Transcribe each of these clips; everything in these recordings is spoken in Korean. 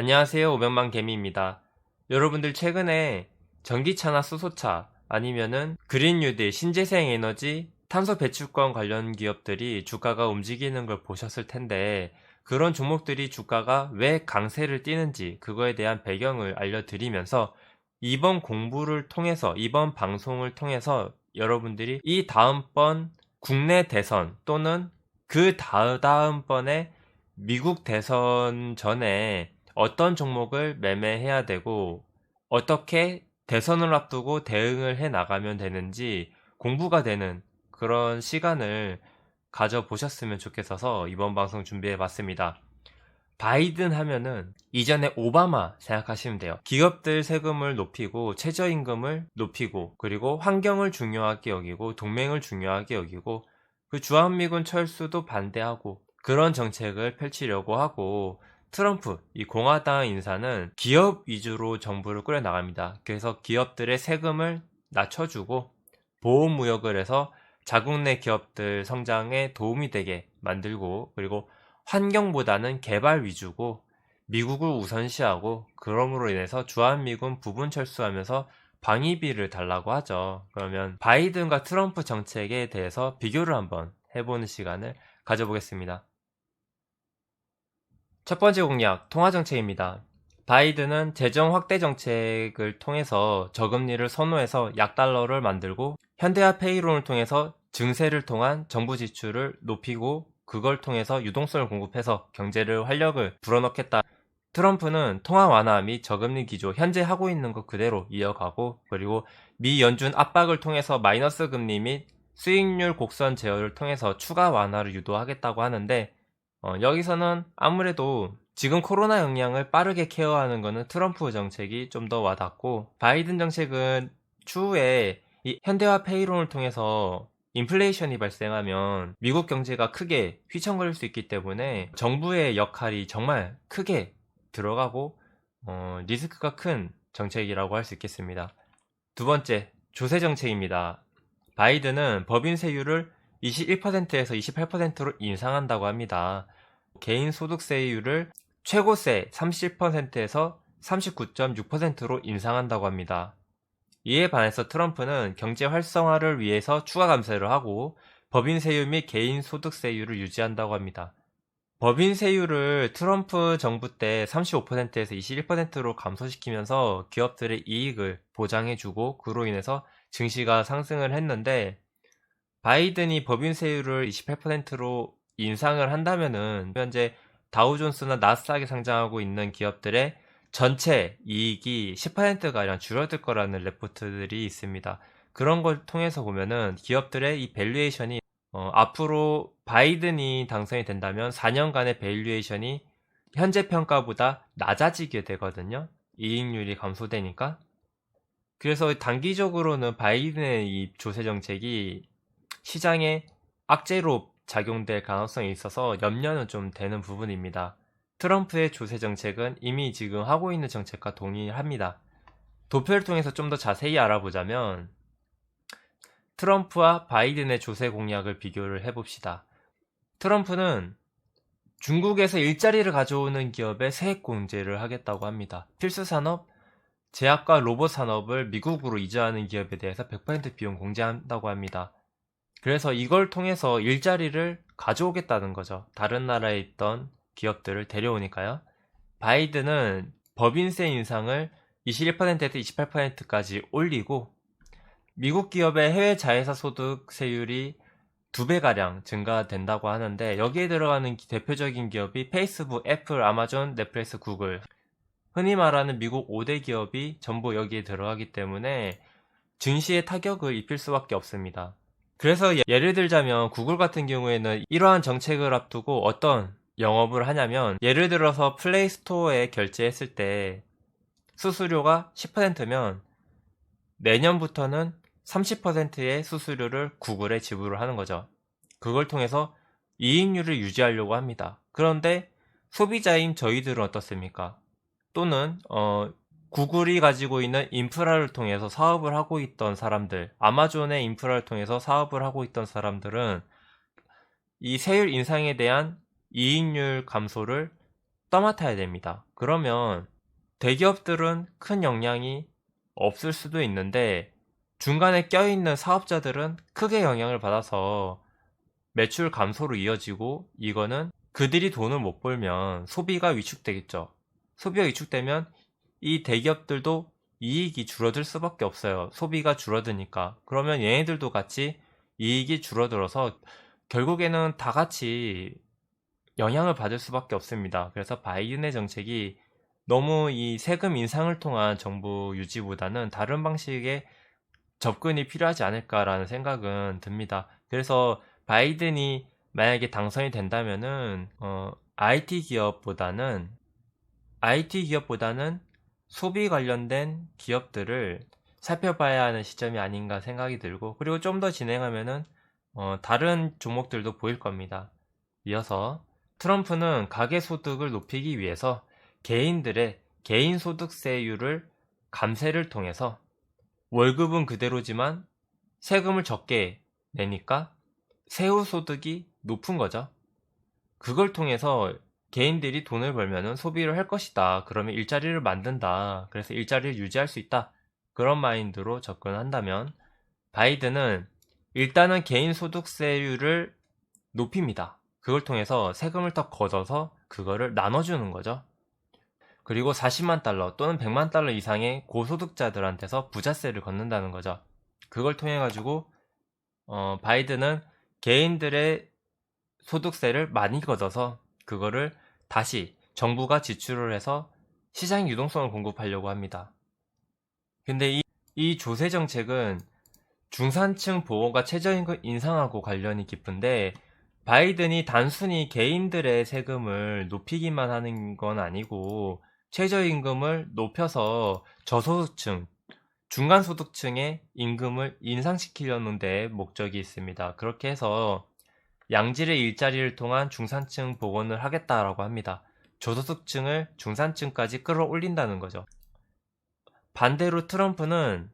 안녕하세요. 오병만 개미입니다. 여러분들 최근에 전기차나 수소차 아니면은 그린 뉴딜, 신재생 에너지, 탄소 배출권 관련 기업들이 주가가 움직이는 걸 보셨을 텐데 그런 종목들이 주가가 왜 강세를 띠는지 그거에 대한 배경을 알려드리면서 이번 공부를 통해서 이번 방송을 통해서 여러분들이 이 다음번 국내 대선 또는 그 다음번에 미국 대선 전에 어떤 종목을 매매해야 되고 어떻게 대선을 앞두고 대응을 해 나가면 되는지 공부가 되는 그런 시간을 가져보셨으면 좋겠어서 이번 방송 준비해 봤습니다. 바이든 하면은 이전에 오바마 생각하시면 돼요. 기업들 세금을 높이고 최저임금을 높이고 그리고 환경을 중요하게 여기고 동맹을 중요하게 여기고 그 주한미군 철수도 반대하고 그런 정책을 펼치려고 하고 트럼프 이 공화당 인사는 기업 위주로 정부를 꾸려 나갑니다. 그래서 기업들의 세금을 낮춰주고 보호무역을 해서 자국 내 기업들 성장에 도움이 되게 만들고 그리고 환경보다는 개발 위주고 미국을 우선시하고 그럼으로 인해서 주한미군 부분 철수하면서 방위비를 달라고 하죠. 그러면 바이든과 트럼프 정책에 대해서 비교를 한번 해보는 시간을 가져보겠습니다. 첫 번째 공약, 통화 정책입니다. 바이든은 재정 확대 정책을 통해서 저금리를 선호해서 약달러를 만들고 현대화 페이론을 통해서 증세를 통한 정부 지출을 높이고 그걸 통해서 유동성을 공급해서 경제를 활력을 불어넣겠다. 트럼프는 통화 완화 및 저금리 기조 현재 하고 있는 것 그대로 이어가고 그리고 미 연준 압박을 통해서 마이너스 금리 및 수익률 곡선 제어를 통해서 추가 완화를 유도하겠다고 하는데 어, 여기서는 아무래도 지금 코로나 영향을 빠르게 케어하는 것은 트럼프 정책이 좀 더 와닿고 바이든 정책은 추후에 이 현대화 페이론을 통해서 인플레이션이 발생하면 미국 경제가 크게 휘청거릴 수 있기 때문에 정부의 역할이 정말 크게 들어가고 어, 리스크가 큰 정책이라고 할 수 있겠습니다. 두 번째, 조세 정책입니다. 바이든은 법인 세율을 21%에서 28%로 인상한다고 합니다. 개인 소득세율을 최고세 30%에서 39.6%로 인상한다고 합니다. 이에 반해서 트럼프는 경제 활성화를 위해서 추가 감세를 하고 법인 세율 및 개인 소득세율을 유지한다고 합니다. 법인 세율을 트럼프 정부 때 35%에서 21%로 감소시키면서 기업들의 이익을 보장해주고 그로 인해서 증시가 상승을 했는데 바이든이 법인 세율을 28%로 인상을 한다면은 현재 다우존스나 나스닥에 상장하고 있는 기업들의 전체 이익이 10%가량 줄어들 거라는 레포트들이 있습니다. 그런 걸 통해서 보면은 기업들의 이 밸류에이션이 어, 앞으로 바이든이 당선이 된다면 4년간의 밸류에이션이 현재 평가보다 낮아지게 되거든요. 이익률이 감소되니까. 그래서 단기적으로는 바이든의 이 조세 정책이 시장에 악재로 작용될 가능성이 있어서 염려는 좀 되는 부분입니다. 트럼프의 조세 정책은 이미 지금 하고 있는 정책과 동의합니다. 도표를 통해서 좀 더 자세히 알아보자면 트럼프와 바이든의 조세 공약을 비교를 해봅시다. 트럼프는 중국에서 일자리를 가져오는 기업에 세액 공제를 하겠다고 합니다. 필수 산업, 제약과 로봇 산업을 미국으로 이주하는 기업에 대해서 100% 비용 공제한다고 합니다. 그래서 이걸 통해서 일자리를 가져오겠다는 거죠. 다른 나라에 있던 기업들을 데려오니까요. 바이든은 법인세 인상을 21%에서 28%까지 올리고 미국 기업의 해외 자회사 소득 세율이 두 배가량 증가된다고 하는데 여기에 들어가는 대표적인 기업이 페이스북, 애플, 아마존, 넷플릭스, 구글 흔히 말하는 미국 5대 기업이 전부 여기에 들어가기 때문에 증시에 타격을 입힐 수밖에 없습니다. 그래서 예를 들자면 구글 같은 경우에는 이러한 정책을 앞두고 어떤 영업을 하냐면 예를 들어서 플레이 스토어에 결제했을 때 수수료가 10%면 내년부터는 30%의 수수료를 구글에 지불을 하는 거죠. 그걸 통해서 이익률을 유지하려고 합니다. 그런데 소비자인 저희들은 어떻습니까? 또는 어, 구글이 가지고 있는 인프라를 통해서 사업을 하고 있던 사람들, 아마존의 인프라를 통해서 사업을 하고 있던 사람들은 이 세율 인상에 대한 이익률 감소를 떠맡아야 됩니다. 그러면 대기업들은 큰 영향이 없을 수도 있는데 중간에 껴있는 사업자들은 크게 영향을 받아서 매출 감소로 이어지고 이거는 그들이 돈을 못 벌면 소비가 위축되겠죠. 소비가 위축되면 이 대기업들도 이익이 줄어들 수밖에 없어요. 소비가 줄어드니까. 그러면 얘네들도 같이 이익이 줄어들어서 결국에는 다 같이 영향을 받을 수밖에 없습니다. 그래서 바이든의 정책이 너무 이 세금 인상을 통한 정부 유지보다는 다른 방식의 접근이 필요하지 않을까라는 생각은 듭니다. 그래서 바이든이 만약에 당선이 된다면은 어, IT 기업보다는 IT 기업보다는 소비 관련된 기업들을 살펴봐야 하는 시점이 아닌가 생각이 들고 그리고 좀 더 진행하면은 어, 다른 종목들도 보일 겁니다. 이어서 트럼프는 가계 소득을 높이기 위해서 개인들의 개인 소득세율을 감세를 통해서 월급은 그대로지만 세금을 적게 내니까 세후 소득이 높은 거죠. 그걸 통해서 개인들이 돈을 벌면 소비를 할 것이다. 그러면 일자리를 만든다. 그래서 일자리를 유지할 수 있다. 그런 마인드로 접근한다면 바이든은 일단은 개인 소득세율을 높입니다. 그걸 통해서 세금을 더 걷어서 그거를 나눠주는 거죠. 그리고 40만 달러 또는 100만 달러 이상의 고소득자들한테서 부자세를 걷는다는 거죠. 그걸 통해 가지고 어, 바이든은 개인들의 소득세를 많이 걷어서 그거를 다시 정부가 지출을 해서 시장 유동성을 공급하려고 합니다. 근데 이, 이 조세 정책은 중산층 보호가 최저임금 인상하고 관련이 깊은데 바이든이 단순히 개인들의 세금을 높이기만 하는 건 아니고 최저임금을 높여서 저소득층, 중간소득층의 임금을 인상시키려는 데 목적이 있습니다. 그렇게 해서 양질의 일자리를 통한 중산층 복원을 하겠다라고 합니다. 저소득층을 중산층까지 끌어올린다는 거죠. 반대로 트럼프는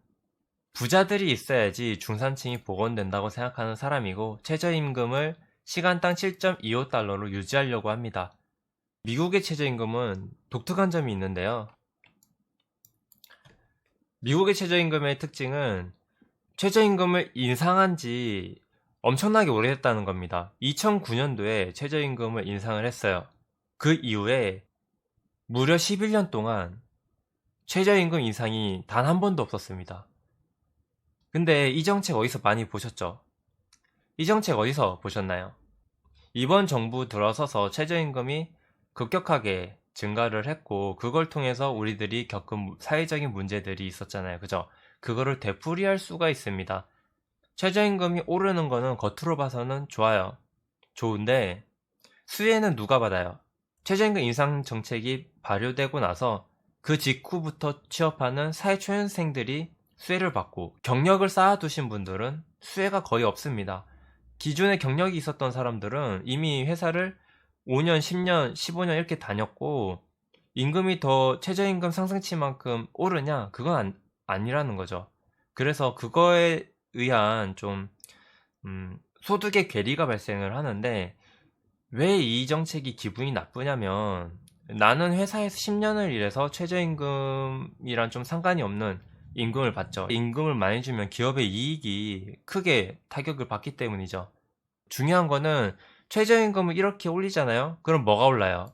부자들이 있어야지 중산층이 복원된다고 생각하는 사람이고 최저임금을 시간당 7.25달러로 유지하려고 합니다. 미국의 최저임금은 독특한 점이 있는데요. 미국의 최저임금의 특징은 최저임금을 인상한 지 엄청나게 오래됐다는 겁니다. 2009년도에 최저임금을 인상을 했어요. 그 이후에 무려 11년 동안 최저임금 인상이 단 한 번도 없었습니다. 근데 이 정책 어디서 많이 보셨죠? 이 정책 어디서 보셨나요? 이번 정부 들어서서 최저임금이 급격하게 증가를 했고 그걸 통해서 우리들이 겪은 사회적인 문제들이 있었잖아요. 그죠? 그거를 되풀이할 수가 있습니다. 최저임금이 오르는 거는 겉으로 봐서는 좋아요. 좋은데 수혜는 누가 받아요? 최저임금 인상 정책이 발효되고 나서 그 직후부터 취업하는 사회초년생들이 수혜를 받고 경력을 쌓아두신 분들은 수혜가 거의 없습니다. 기존에 경력이 있었던 사람들은 이미 회사를 5년, 10년, 15년 이렇게 다녔고 임금이 더 최저임금 상승치만큼 오르냐? 그건 안, 아니라는 거죠. 그래서 그거에 의한 좀 음, 소득의 괴리가 발생을 하는데 왜 이 정책이 기분이 나쁘냐면 나는 회사에서 10년을 일해서 최저임금이란 좀 상관이 없는 임금을 받죠. 임금을 많이 주면 기업의 이익이 크게 타격을 받기 때문이죠. 중요한 거는 최저임금을 이렇게 올리잖아요. 그럼 뭐가 올라요?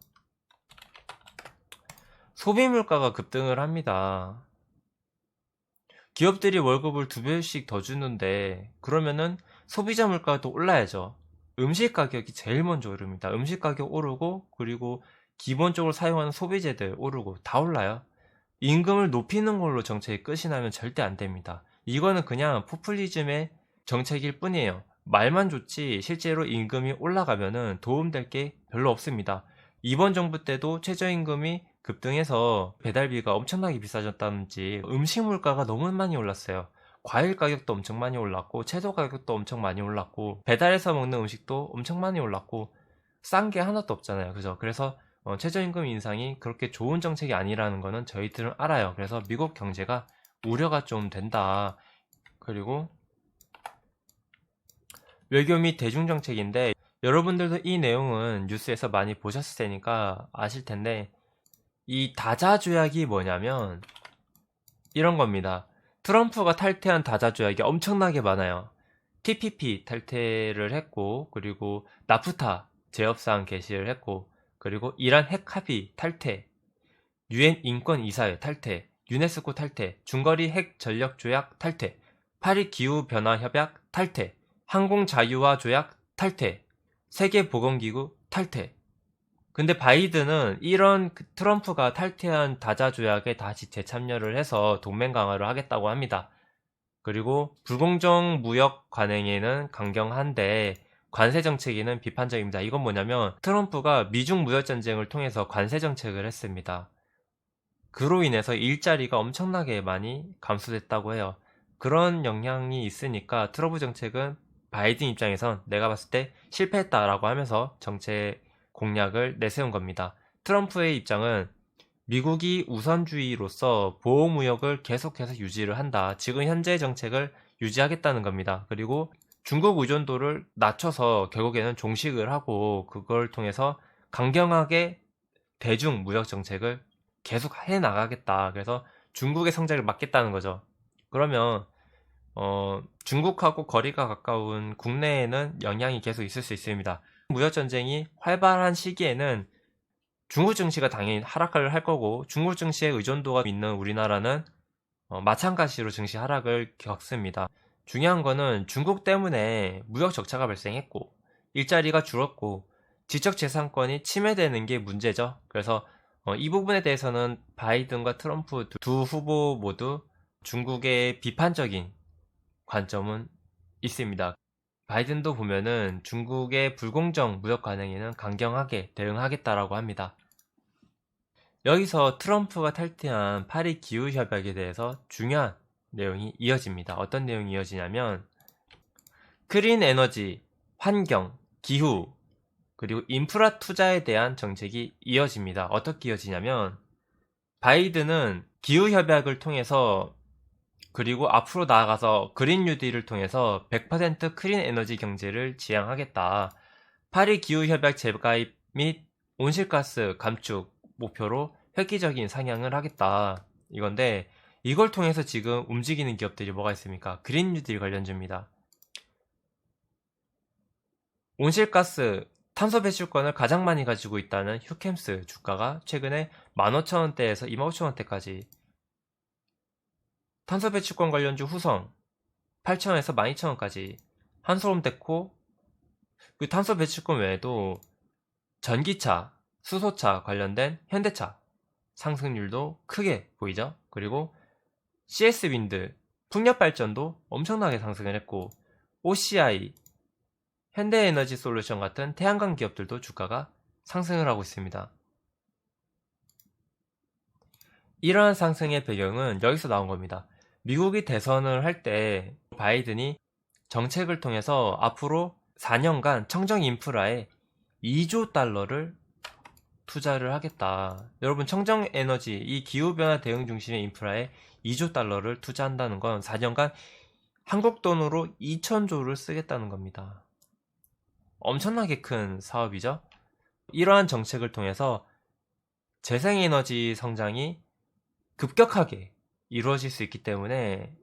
소비 물가가 급등을 합니다. 기업들이 월급을 두 배씩 더 주는데 그러면은 소비자 물가가 또 올라야죠. 음식 가격이 제일 먼저 오릅니다. 음식 가격 오르고 그리고 기본적으로 사용하는 소비재들 오르고 다 올라요. 임금을 높이는 걸로 정책이 끝이 나면 절대 안 됩니다. 이거는 그냥 포퓰리즘의 정책일 뿐이에요. 말만 좋지 실제로 임금이 올라가면은 도움될 게 별로 없습니다. 이번 정부 때도 최저임금이 급등해서 배달비가 엄청나게 비싸졌다든지 음식 물가가 너무 많이 올랐어요. 과일 가격도 엄청 많이 올랐고 채소 가격도 엄청 많이 올랐고 배달해서 먹는 음식도 엄청 많이 올랐고 싼 게 하나도 없잖아요. 그죠? 그래서 어, 최저임금 인상이 그렇게 좋은 정책이 아니라는 거는 저희들은 알아요. 그래서 미국 경제가 우려가 좀 된다. 그리고 외교 및 대중정책인데 여러분들도 이 내용은 뉴스에서 많이 보셨을 테니까 아실 텐데 이 다자 조약이 뭐냐면 이런 겁니다. 트럼프가 탈퇴한 다자 조약이 엄청나게 많아요. TPP 탈퇴를 했고 그리고 나프타 제협상 개시를 했고 그리고 이란 핵 합의 탈퇴, 유엔 인권 이사회 탈퇴, 유네스코 탈퇴, 중거리 핵 전력 조약 탈퇴, 파리 기후 변화 협약 탈퇴, 항공 자유화 조약 탈퇴, 세계 보건기구 탈퇴. 근데 바이든은 이런 그 트럼프가 탈퇴한 다자 조약에 다시 재참여를 해서 동맹 강화를 하겠다고 합니다. 그리고 불공정 무역 관행에는 강경한데 관세 정책에는 비판적입니다. 이건 뭐냐면 트럼프가 미중 무역 전쟁을 통해서 관세 정책을 했습니다. 그로 인해서 일자리가 엄청나게 많이 감소됐다고 해요. 그런 영향이 있으니까 트럼프 정책은 바이든 입장에선 내가 봤을 때 실패했다라고 하면서 정책 공약을 내세운 겁니다. 트럼프의 입장은 미국이 우선주의로서 보호무역을 계속해서 유지를 한다. 지금 현재 정책을 유지하겠다는 겁니다. 그리고 중국 의존도를 낮춰서 결국에는 종식을 하고 그걸 통해서 강경하게 대중 무역 정책을 계속 해 나가겠다. 그래서 중국의 성장을 막겠다는 거죠. 그러면 어, 중국하고 거리가 가까운 국내에는 영향이 계속 있을 수 있습니다. 무역 전쟁이 활발한 시기에는 중국 증시가 당연히 하락을 할 거고 중국 증시의 의존도가 있는 우리나라는 어, 마찬가지로 증시 하락을 겪습니다. 중요한 거는 중국 때문에 무역 적자가 발생했고 일자리가 줄었고 지적 재산권이 침해되는 게 문제죠. 그래서 어, 이 부분에 대해서는 바이든과 트럼프 두 후보 모두 중국의 비판적인 관점은 있습니다. 바이든도 보면은 중국의 불공정 무역 관행에는 강경하게 대응하겠다라고 합니다. 여기서 트럼프가 탈퇴한 파리 기후 협약에 대해서 중요한 내용이 이어집니다. 어떤 내용이 이어지냐면 크린 에너지, 환경, 기후, 그리고 인프라 투자에 대한 정책이 이어집니다. 어떻게 이어지냐면 바이든은 기후 협약을 통해서 그리고 앞으로 나아가서 그린 뉴딜을 통해서 100% 크린 에너지 경제를 지향하겠다. 파리 기후 협약 재가입 및 온실가스 감축 목표로 획기적인 상향을 하겠다. 이건데 이걸 통해서 지금 움직이는 기업들이 뭐가 있습니까? 그린 뉴딜 관련주입니다. 온실가스 탄소 배출권을 가장 많이 가지고 있다는 휴캠스 주가가 최근에 15,000원대에서 25,000원대까지 탄소 배출권 관련주 후성 8,000원에서 12,000원까지 한솔롬데코 그 탄소 배출권 외에도 전기차, 수소차 관련된 현대차 상승률도 크게 보이죠. 그리고 CS 윈드 풍력 발전도 엄청나게 상승을 했고 OCI 현대에너지 솔루션 같은 태양광 기업들도 주가가 상승을 하고 있습니다. 이러한 상승의 배경은 여기서 나온 겁니다. 미국이 대선을 할 때 바이든이 정책을 통해서 앞으로 4년간 청정 인프라에 2조 달러를 투자를 하겠다. 여러분 청정 에너지 이 기후 변화 대응 중심의 인프라에 2조 달러를 투자한다는 건 4년간 한국 돈으로 2천조를 쓰겠다는 겁니다. 엄청나게 큰 사업이죠. 이러한 정책을 통해서 재생에너지 성장이 급격하게 이루어질 수 있기 때문에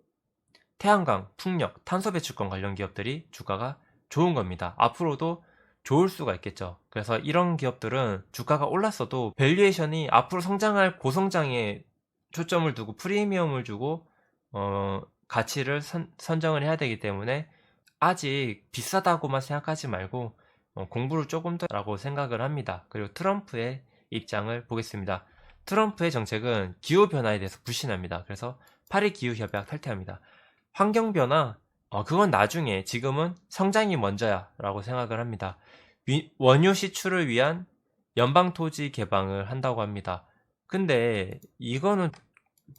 태양광, 풍력, 탄소 배출권 관련 기업들이 주가가 좋은 겁니다. 앞으로도 좋을 수가 있겠죠. 그래서 이런 기업들은 주가가 올랐어도 밸류에이션이 앞으로 성장할 고성장에 초점을 두고 프리미엄을 주고 어, 가치를 선, 선정을 해야 되기 때문에 아직 비싸다고만 생각하지 말고 어, 공부를 조금 더라고 생각을 합니다. 그리고 트럼프의 입장을 보겠습니다. 트럼프의 정책은 기후 변화에 대해서 불신합니다. 그래서 파리 기후 협약 탈퇴합니다. 환경 변화, 어, 그건 나중에 지금은 성장이 먼저야 라고 생각을 합니다. 위, 원유 시출을 위한 연방 토지 개방을 한다고 합니다. 근데 이거는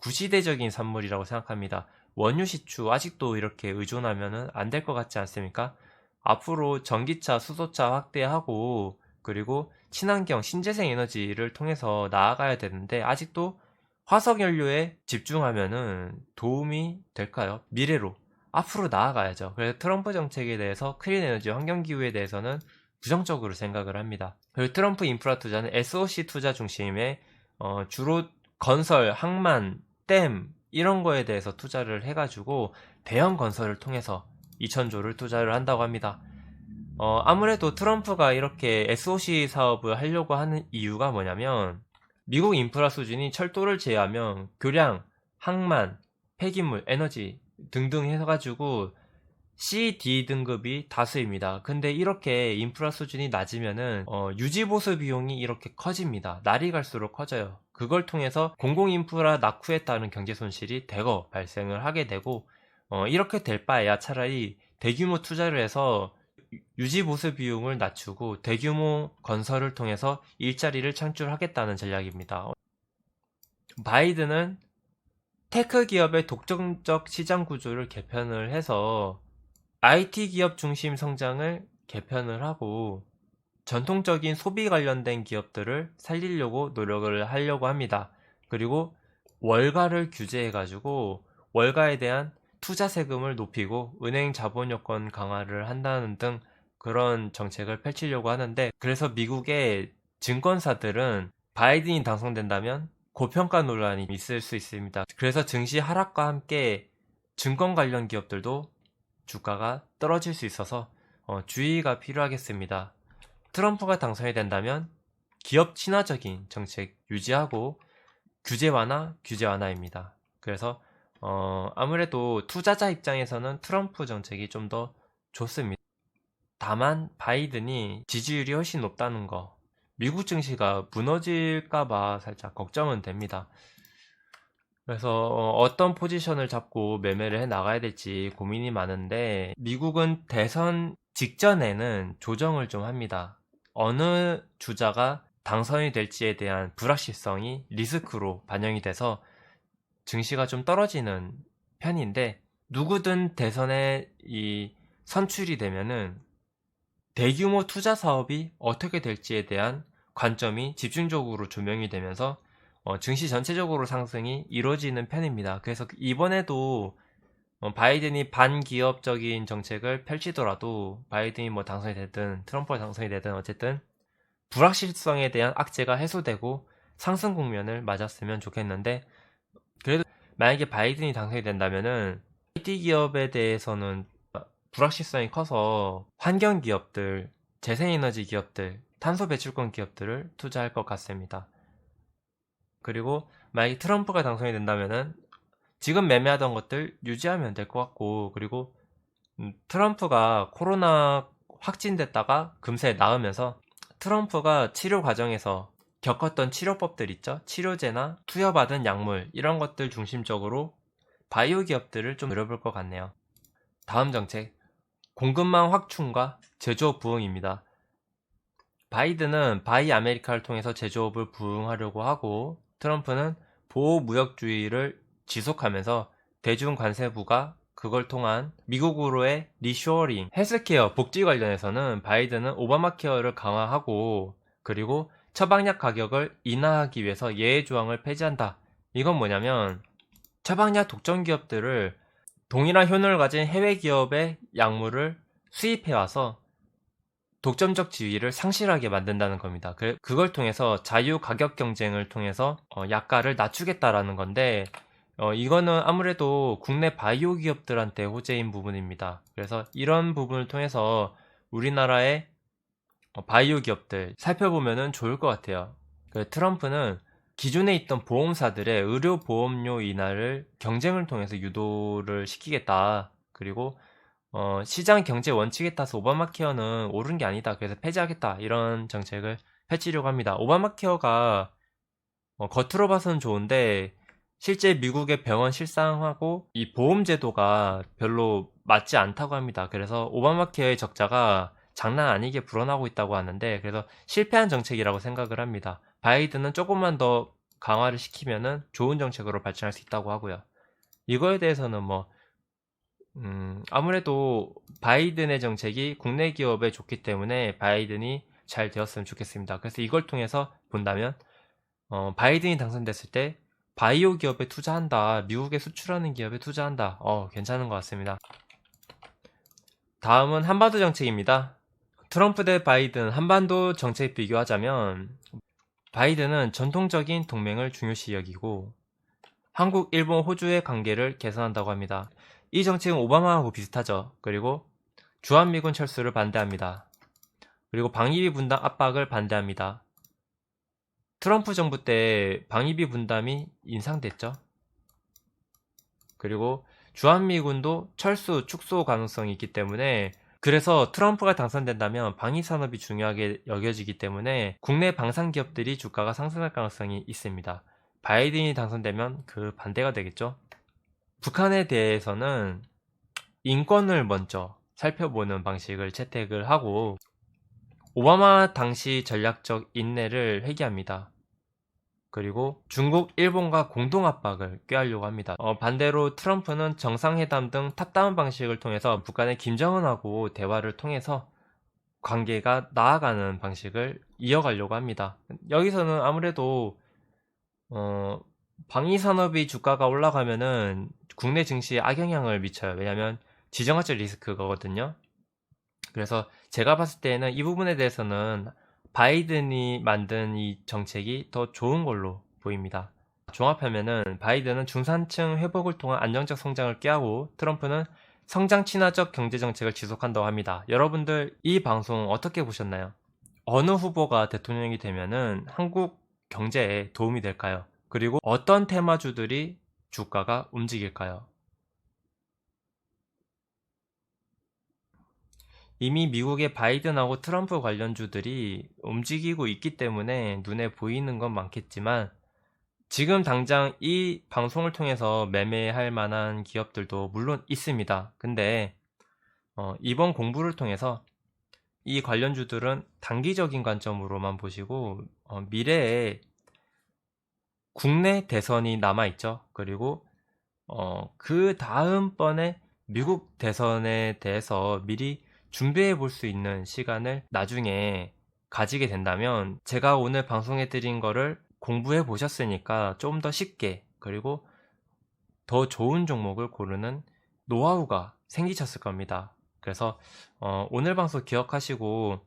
구시대적인 산물이라고 생각합니다. 원유 시추 아직도 이렇게 의존하면 안될 것 같지 않습니까? 앞으로 전기차, 수소차 확대하고 그리고 친환경, 신재생 에너지를 통해서 나아가야 되는데 아직도 화석 연료에 집중하면은 도움이 될까요? 미래로 앞으로 나아가야죠. 그래서 트럼프 정책에 대해서 크린 에너지 환경 기후에 대해서는 부정적으로 생각을 합니다. 그리고 트럼프 인프라 투자는 SOC 투자 중심의 어, 주로 건설, 항만, 댐 이런 거에 대해서 투자를 해가지고 대형 건설을 통해서 2천조를 투자를 한다고 합니다. 어, 아무래도 트럼프가 이렇게 SOC 사업을 하려고 하는 이유가 뭐냐면 미국 인프라 수준이 철도를 제외하면 교량, 항만, 폐기물, 에너지 등등 해가지고 C, D 등급이 다수입니다. 근데 이렇게 인프라 수준이 낮으면은 어, 유지 보수 비용이 이렇게 커집니다. 날이 갈수록 커져요. 그걸 통해서 공공 인프라 낙후에 따른 경제 손실이 대거 발생을 하게 되고 어, 이렇게 될 바에야 차라리 대규모 투자를 해서 유지 보수 비용을 낮추고 대규모 건설을 통해서 일자리를 창출하겠다는 전략입니다. 바이든은 테크 기업의 독점적 시장 구조를 개편을 해서 IT 기업 중심 성장을 개편을 하고 전통적인 소비 관련된 기업들을 살리려고 노력을 하려고 합니다. 그리고 월가를 규제해가지고 월가에 대한 투자 세금을 높이고 은행 자본 여건 강화를 한다는 등 그런 정책을 펼치려고 하는데 그래서 미국의 증권사들은 바이든이 당선된다면 고평가 논란이 있을 수 있습니다. 그래서 증시 하락과 함께 증권 관련 기업들도 주가가 떨어질 수 있어서 어, 주의가 필요하겠습니다. 트럼프가 당선이 된다면 기업 친화적인 정책 유지하고 규제 완화, 규제 완화입니다. 그래서 어, 아무래도 투자자 입장에서는 트럼프 정책이 좀 더 좋습니다. 다만 바이든이 지지율이 훨씬 높다는 거 미국 증시가 무너질까봐 살짝 걱정은 됩니다. 그래서 어떤 포지션을 잡고 매매를 해 나가야 될지 고민이 많은데 미국은 대선 직전에는 조정을 좀 합니다. 어느 주자가 당선이 될지에 대한 불확실성이 리스크로 반영이 돼서 증시가 좀 떨어지는 편인데 누구든 대선에 이 선출이 되면은 대규모 투자 사업이 어떻게 될지에 대한 관점이 집중적으로 조명이 되면서 어, 증시 전체적으로 상승이 이루어지는 편입니다. 그래서 이번에도 어, 바이든이 반기업적인 정책을 펼치더라도 바이든이 뭐 당선이 되든 트럼프가 당선이 되든 어쨌든 불확실성에 대한 악재가 해소되고 상승 국면을 맞았으면 좋겠는데 만약에 바이든이 당선이 된다면은 IT 기업에 대해서는 불확실성이 커서 환경 기업들, 재생에너지 기업들, 탄소 배출권 기업들을 투자할 것 같습니다. 그리고 만약에 트럼프가 당선이 된다면은 지금 매매하던 것들 유지하면 될 것 같고 그리고 음, 트럼프가 코로나 확진됐다가 금세 나으면서 트럼프가 치료 과정에서 겪었던 치료법들 있죠? 치료제나 투여받은 약물 이런 것들 중심적으로 바이오 기업들을 좀 노려볼 것 같네요. 다음 정책 공급망 확충과 제조업 부흥입니다. 바이든은 바이 아메리카를 통해서 제조업을 부흥하려고 하고 트럼프는 보호 무역주의를 지속하면서 대중 관세부가 그걸 통한 미국으로의 리쇼어링, 헬스케어, 복지 관련해서는 바이든은 오바마 케어를 강화하고 그리고 처방약 가격을 인하하기 위해서 예외 조항을 폐지한다. 이건 뭐냐면 처방약 독점 기업들을 동일한 효능을 가진 해외 기업의 약물을 수입해 와서 독점적 지위를 상실하게 만든다는 겁니다. 그, 걸 통해서 자유 가격 경쟁을 통해서 어, 약가를 낮추겠다라는 건데 어, 이거는 아무래도 국내 바이오 기업들한테 호재인 부분입니다. 그래서 이런 부분을 통해서 우리나라의 어, 바이오 기업들 살펴보면 좋을 것 같아요. 그 트럼프는 기존에 있던 보험사들의 의료 보험료 인하를 경쟁을 통해서 유도를 시키겠다. 그리고 어, 시장 경제 원칙에 따라서 오바마 케어는 옳은 게 아니다. 그래서 폐지하겠다. 이런 정책을 펼치려고 합니다. 오바마 케어가 어, 겉으로 봐서는 좋은데 실제 미국의 병원 실상하고 이 보험 제도가 별로 맞지 않다고 합니다. 그래서 오바마 케어의 적자가 장난 아니게 불어나고 있다고 하는데 그래서 실패한 정책이라고 생각을 합니다. 바이든은 조금만 더 강화를 시키면은 좋은 정책으로 발전할 수 있다고 하고요. 이거에 대해서는 뭐 음, 아무래도 바이든의 정책이 국내 기업에 좋기 때문에 바이든이 잘 되었으면 좋겠습니다. 그래서 이걸 통해서 본다면 어, 바이든이 당선됐을 때 바이오 기업에 투자한다, 미국에 수출하는 기업에 투자한다, 어, 괜찮은 것 같습니다. 다음은 한반도 정책입니다. 트럼프 대 바이든 한반도 정책 비교하자면 바이든은 전통적인 동맹을 중요시 여기고 한국, 일본, 호주의 관계를 개선한다고 합니다. 이 정책은 오바마하고 비슷하죠. 그리고 주한미군 철수를 반대합니다. 그리고 방위비 분담 압박을 반대합니다. 트럼프 정부 때 방위비 분담이 인상됐죠. 그리고 주한미군도 철수, 축소 가능성이 있기 때문에 그래서 트럼프가 당선된다면 방위 산업이 중요하게 여겨지기 때문에 국내 방산 기업들이 주가가 상승할 가능성이 있습니다. 바이든이 당선되면 그 반대가 되겠죠. 북한에 대해서는 인권을 먼저 살펴보는 방식을 채택을 하고 오바마 당시 전략적 인내를 회귀합니다. 그리고 중국, 일본과 공동 압박을 꾀하려고 합니다. 어, 반대로 트럼프는 정상회담 등 탑다운 방식을 통해서 북한의 김정은하고 대화를 통해서 관계가 나아가는 방식을 이어가려고 합니다. 여기서는 아무래도 어, 방위 산업이 주가가 올라가면은 국내 증시에 악영향을 미쳐요. 왜냐하면 지정학적 리스크거든요. 그래서 제가 봤을 때는 이 부분에 대해서는 바이든이 만든 이 정책이 더 좋은 걸로 보입니다. 종합하면은 바이든은 중산층 회복을 통한 안정적 성장을 꾀하고 트럼프는 성장 친화적 경제 정책을 지속한다고 합니다. 여러분들 이 방송 어떻게 보셨나요? 어느 후보가 대통령이 되면은 한국 경제에 도움이 될까요? 그리고 어떤 테마주들이 주가가 움직일까요? 이미 미국의 바이든하고 트럼프 관련주들이 움직이고 있기 때문에 눈에 보이는 건 많겠지만 지금 당장 이 방송을 통해서 매매할 만한 기업들도 물론 있습니다. 근데 어, 이번 공부를 통해서 이 관련주들은 단기적인 관점으로만 보시고 어, 미래에 국내 대선이 남아 있죠. 그리고 어, 그 다음번에 미국 대선에 대해서 미리 준비해 볼 수 있는 시간을 나중에 가지게 된다면 제가 오늘 방송해 드린 거를 공부해 보셨으니까 좀 더 쉽게 그리고 더 좋은 종목을 고르는 노하우가 생기셨을 겁니다. 그래서 어, 오늘 방송 기억하시고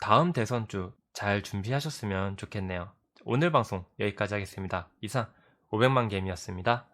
다음 대선주 잘 준비하셨으면 좋겠네요. 오늘 방송 여기까지 하겠습니다. 이상 500만 개미였습니다.